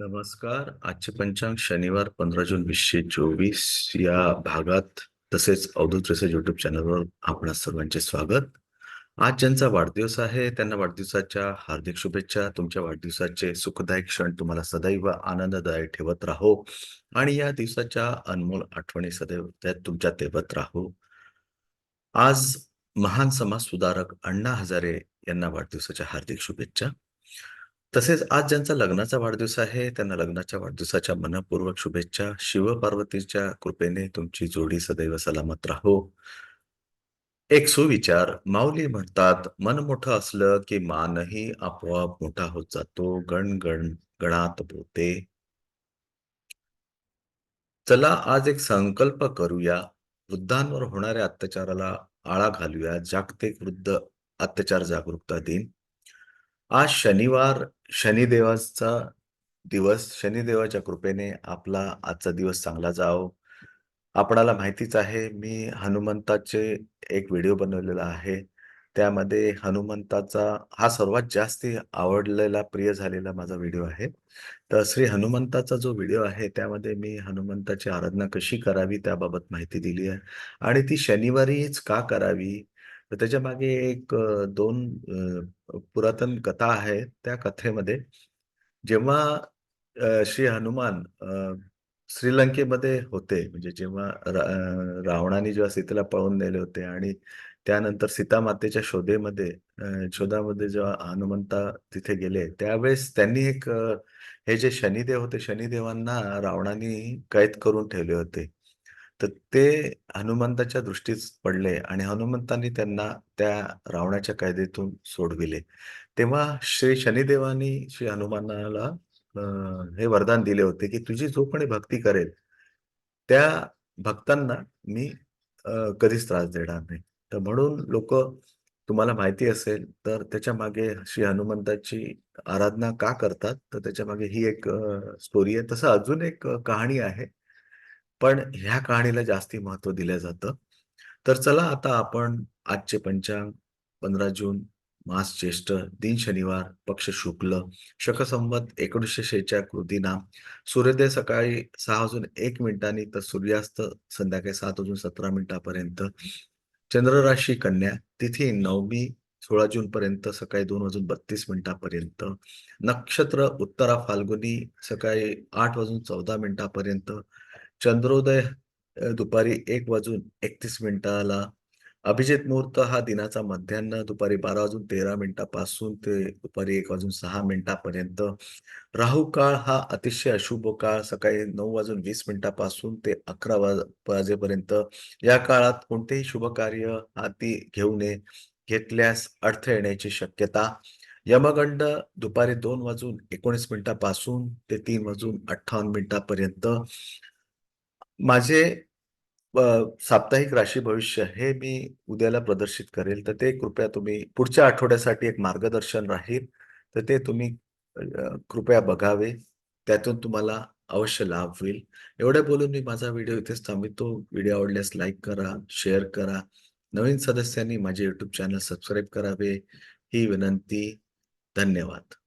नमस्कार. आजचे पंचांग शनिवार 15 जून 2024 या भागात तसेच अवधूत रसेज युट्यूब चॅनलवर आपणा सर्वांचे स्वागत. आज ज्यांचा वाढदिवस आहे त्यांना वाढदिवसाच्या हार्दिक शुभेच्छा. तुमच्या वाढदिवसाचे सुखदायक क्षण तुम्हाला सदैव आनंददायी ठेवत राहो आणि या दिवसाच्या अनमोल आठवणी सदैव त्यात तुमच्या तेवत राहो. आज महान समाज सुधारक अण्णा हजारे यांना वाढदिवसाच्या हार्दिक शुभेच्छा. तसेच आज ज्यांचा लग्नाचा वाढदिवस आहे त्यांना लग्नाच्या वाढदिवसाच्या मनःपूर्वक शुभेच्छा. शिव-पार्वतीच्या कृपेने तुमची जोडी सदैव सलामत राहो. एक सुविचार माऊली म्हणतात, मन मोठं असलं की मानही आपोआप मोठा होत जातो. गण गण गणात बोते. चला आज एक संकल्प करूया. वृद्धांवर होणाऱ्या अत्याचाराला आळा घालूया. जागतिक वृद्ध अत्याचार जागरूकता दिन. आज शनिवार शनिदेवाचा दिवस. शनिदेवाच्या कृपेने आपला आजचा दिवस चांगला जावो. आपणाला माहितीच आहे मी हनुमंताचे एक व्हिडिओ बनवलेला आहे. त्यामध्ये हनुमंताचा हा सर्वात जास्ती आवडलेला, प्रिय झालेला माझा व्हिडिओ आहे. तर श्री हनुमंताचा जो व्हिडिओ आहे त्यामध्ये मी हनुमंताची आराधना कशी करावी त्याबाबत माहिती दिली आहे आणि ती शनिवारीच का करावी? तर त्याच्यामागे एक अ, 2 अ, पुरातन कथा आहे. त्या कथेमध्ये जेव्हा अ, श्री हनुमान अ, श्रीलंकेमध्ये होते म्हणजे जेव्हा रा अ, रावणाने जेव्हा सीतेला पळवून नेले होते आणि त्यानंतर सीतामातेच्या शोधेमध्ये अ, शोधामध्ये जेव्हा हनुमंता तिथे गेले, त्यावेळेस त्यांनी एक अ, हे जे शनिदेव होते, शनिदेवांना रावणाने कैद करून ठेवले होते. तर ते हनुमंताच्या दृष्टीस पडले आणि हनुमंतांनी त्यांना त्या रावणाच्या कैदेतून सोडविले. तेव्हा श्री शनिदेवानी श्री हनुमानाला हे वरदान दिले होते, की तुझी जो कोणी भक्ती करेल, त्या भक्तांना मी कधीच त्रास देणार नाही. तर म्हणून लोक तुम्हाला माहिती असेल तर त्याच्यामागे श्री हनुमंताची आराधना का करतात? तर त्याच्यामागे ही एक स्टोरी आहे. तसं अजून एक कहाणी आहे. पण ह्या कहाणीला जास्ती महत्त्व दिलं जातं. तर चला आता आपण आजचे पंचांग 15 जून मास ज्येष्ठ, दिन शनिवार, पक्ष शुक्ल, शकसंमत एकोणीसशे 1946 कृतीना सूर्योदय सकाळी सहा वाजून एक मिनिटांनी तर सूर्यास्त संध्याकाळी सात वाजून 17 मिनिटापर्यंत. चंद्र राशी कन्या, तिथी नवमी सोळा जून पर्यंत सकाळी दोन वाजून 32 मिनिटापर्यंत. नक्षत्र उत्तरा फाल्गुनी सकाळी आठ वाजून 14 मिनिटापर्यंत. चंद्रोदय दुपारी एक वाजून 31 मिनिटाला. अभिजित मुहूर्त हा दिनाचा मध्यान्ह दुपारी 12 वाजून 13 मिनिटापासून ते दुपारी एक वाजून सहा मिनिटापर्यंत. राहू काळ हा अतिशय अशुभ काळ सकाळी नऊ वाजून वीस मिनिटापासून ते 11 वाज वाजेपर्यंत. या काळात कोणतेही शुभ कार्य हाती घेऊ नये. घेतल्यास अडथळे येण्याची शक्यता. यमगंड दुपारी दोन वाजून 19 मिनिटापासून ते तीन वाजून 58 मिनिटापर्यंत. माझे अ, साप्ताहिक राशी भविष्य हे मी उद्याला प्रदर्शित करेल. तर ते कृपया तुम्ही पुढच्या आठवड्यासाठी एक मार्गदर्शन राहील. तर ते तुम्ही अ, कृपया बघावे. त्यातून तुम्हाला अवश्य लाभ होईल. एवढं बोलून मी माझा व्हिडिओ इथेच थांबवितो. व्हिडिओ आवडल्यास लाईक करा, शेअर करा. नवीन सदस्यांनी माझे YouTube चॅनल सबस्क्राईब करावे ही विनंती. धन्यवाद.